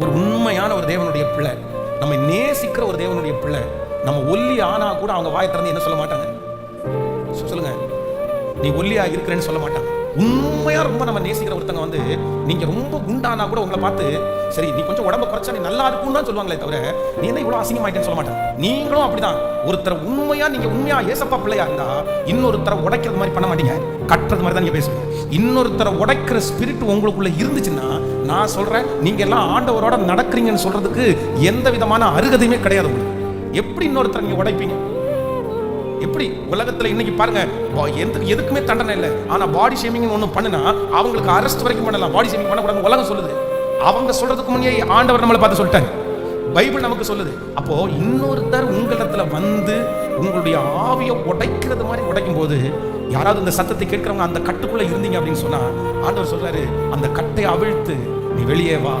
ஒரு உண்மையான ஒரு தேவனுடைய பிள்ளை. நம்ம நேசிக்கிற ஒரு தேவனுடைய பிள்ளை. நம்ம ஒல்லி ஆனா கூட அவங்க வாயை திறந்து என்ன சொல்ல மாட்டாங்க? சொல்லுங்க. நீ ஒல்லியா இருக்கிறேன்னு சொல்ல மாட்டாங்க. உண்மையா ரொம்ப நம்ம நேசிக்கிற ஒருத்தங்க வந்து நீங்க ரொம்ப குண்டானா கூட உங்களை பார்த்து சரி நீ கொஞ்சம் உடம்ப குறைச்சா நீ நல்லா இருக்கும்னு தான் சொல்லுவாங்களே தவிர நீ என்ன இவ்வளவு அசிங்கமாயிட்டேன்னு சொல்ல மாட்டேன். நீங்களும் அப்படிதான். ஒருத்தர் உண்மையா நீங்க உண்மையா ஏசப்பா பிள்ளையா இருந்தா இன்னொருத்தரை உடைக்கிறது மாதிரி பண்ண மாட்டீங்க. கட்டுறது மாதிரி தான் நீங்க பேசுவீங்க. இன்னொருத்தரை உடைக்கிற ஸ்பிரிட் உங்களுக்குள்ள இருந்துச்சுன்னா நான் சொல்றேன் நீங்க எல்லாம் ஆண்டவரோட நடக்கிறீங்கன்னு சொல்றதுக்கு எந்த விதமான அருகதையுமே கிடையாது உங்களுக்கு. எப்படி இன்னொருத்தரை நீங்க உடைப்பீங்க? எப்படி உலகத்துல இன்னைக்கு பாருங்க எந்த எதுக்குமே தண்டனை இல்லை. ஆனா பாடி ஷேமிங் ஒன்று பண்ணுனா அவங்களுக்கு அரெஸ்ட் வரைக்கும் பண்ணலாம். பாடி ஷேமிங் பண்ணக்கூடாது உலகம் சொல்லுது. அவங்க சொல்றதுக்கு முன்னே ஆண்டவர் நம்மளை பார்த்து சொல்லிட்டாங்க பைபிள் நமக்கு சொல்லுது. அப்போ இன்னொருத்தர் உங்களிடத்துல வந்து உங்களுடைய ஆவியை உடைக்கிறது மாதிரி உடைக்கும் போது யாராவது இந்த சத்தத்தை கேட்கிறவங்க அந்த கட்டுக்குள்ள இருந்தீங்க அப்படின்னு சொன்னா ஆண்டவர் சொல்றாரு அந்த கட்டை அவிழ்த்து நீ வெளியே வா.